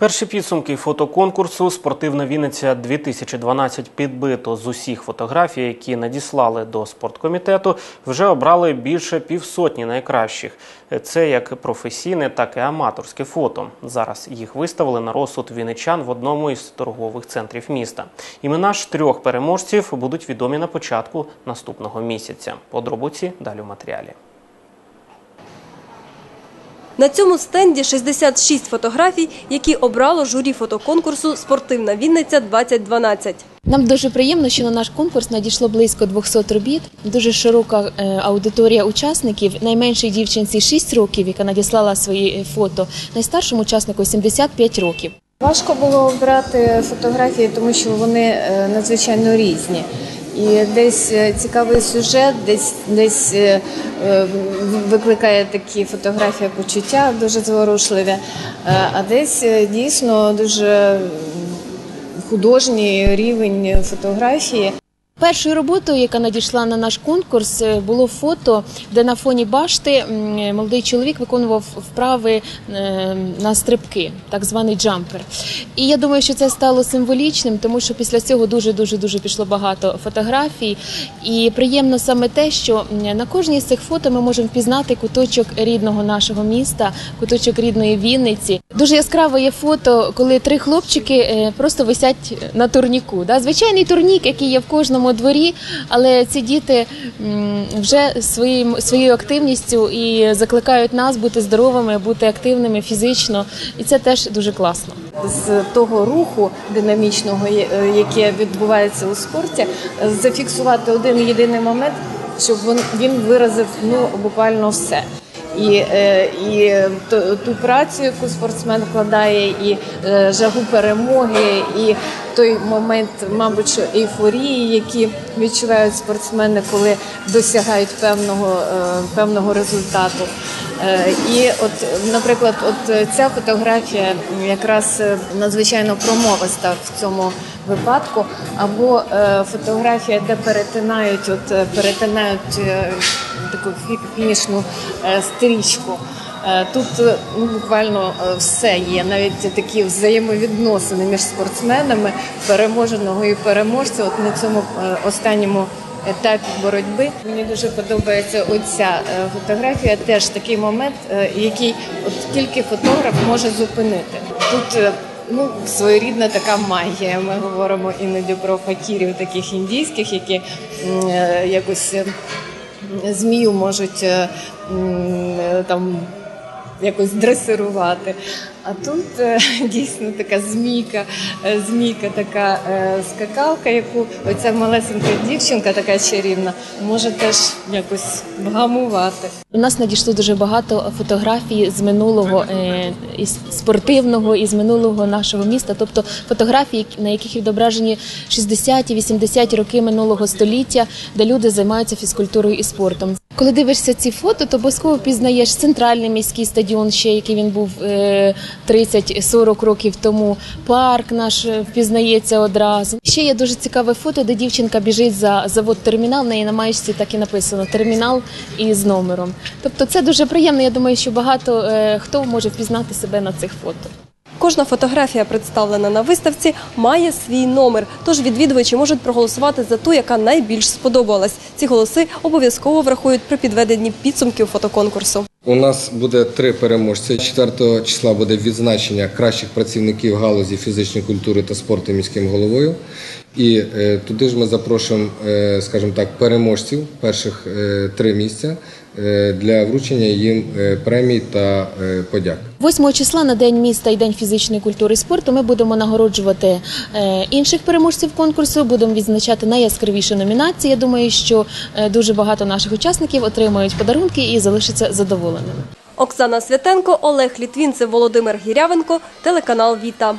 Перші підсумки фотоконкурсу Спортивна Вінниця 2012 підбито з усіх фотографій, які надіслали до спорткомітету, вже обрали більше півсотні найкращих. Це як професійне, так і аматорське фото. Зараз їх виставили на розсуд вінничан в одному із торгових центрів міста. Імена ж трьох переможців будуть відомі на початку наступного місяця. Подробиці далі в матеріалі. На цьому стенді 66 фотографій, які обрало журі фотоконкурсу Спортивна Вінниця-2012. Нам дуже приємно, що на наш конкурс надійшло близько 200 робіт. Дуже широка е, аудиторія учасників. Найменшій дівчинці 6 років, яка надіслала свої е, фото. Найстаршому учаснику 75 років. Важко було обрати фотографії, тому що вони е, надзвичайно різні. І десь е, цікавий сюжет, десь десь е, е, викликає такі фотографії почуття дуже зворушливі, а десь дійсно дуже художній рівень фотографії. Першою роботою, яка надійшла на наш конкурс, е, було фото, де на фоні башти молодий чоловік виконував вправи е, на стрибки, так званий джампер. І я думаю, що це стало символічним, тому що після цього дуже дуже дуже пішло багато фотографій. І приємно саме те, що на кожній з цих фото ми можемо впізнати куточок рідного нашого міста, куточок рідної Вінниці. Дуже яскраве є фото, коли три хлопчики е, просто висять на турніку. Да? Звичайний турнік, який є в кожному дворі, але ці діти вже своїм своєю активністю і закликають нас бути здоровими, бути активними фізично, і це теж дуже класно. з того руху динамічного, е, яке відбувається у спорті, зафіксувати один єдиний момент, щоб він виразив ну буквально все. І, е, і ту, працю, яку спортсмен вкладає, і е, жагу перемоги, і той момент, мабуть, ейфорії, які відчувають спортсмени, коли досягають певного, е, певного результату. І от, наприклад, от ця фотографія якраз надзвичайно промовиста в цьому випадку, або фотографія, де перетинають, от перетинають таку фінішну е, стрічку. Е, Тут е, ну, буквально все є, навіть такі взаємовідносини між спортсменами переможеного і переможця. От на цьому останньому етапі боротьби. Мені дуже подобається оця фотографія. Теж такий момент, який от тільки фотограф може зупинити. Тут ну своєрідна така магія. Ми говоримо іноді про факірів таких індійських, які якось змію можуть е, е, там якось дресирувати. А тут е, дійсно така змійка, е, змійка, така е, скакалка, яку оця малесенька дівчинка, така чарівна, може теж якось вгамувати. У нас надійшло дуже багато фотографій з минулого із спортивного і з минулого нашого міста, тобто фотографії, на яких відображені 60-ті, 80-ті роки минулого століття, де люди займаються фізкультурою і спортом. Коли дивишся ці фото, то обов'язково пізнаєш центральний міський стадіон, ще який він був е, 30-40 років тому. Парк наш е, впізнається одразу. Ще є дуже цікаве фото, де дівчинка біжить за завод термінал. Неї на маєчці так і написано термінал із номером. Тобто це дуже приємно. Я думаю, що багато е, хто може впізнати себе на цих фото. Кожна фотографія, представлена на виставці, має свій номер. Тож відвідувачі можуть проголосувати за ту, яка найбільш сподобалась. Ці голоси обов'язково врахують при підведенні підсумків фотоконкурсу. У нас буде три переможці. 4 числа буде відзначення кращих працівників галузі фізичної культури та спорту міським головою. І е, туди ж ми запрошуємо, е, скажімо так, переможців перших е, три місця е, для вручення їм е, премій та е, подяк. 8 числа на день міста і день фізичної культури і спорту ми будемо нагороджувати е, інших переможців конкурсу. Будемо відзначати найяскравіші номінації. Я думаю, що е, дуже багато наших учасників отримають подарунки і залишаться задоволеними. Оксана Святенко, Олег Літвінцев, Володимир Гірявенко, телеканал Віта.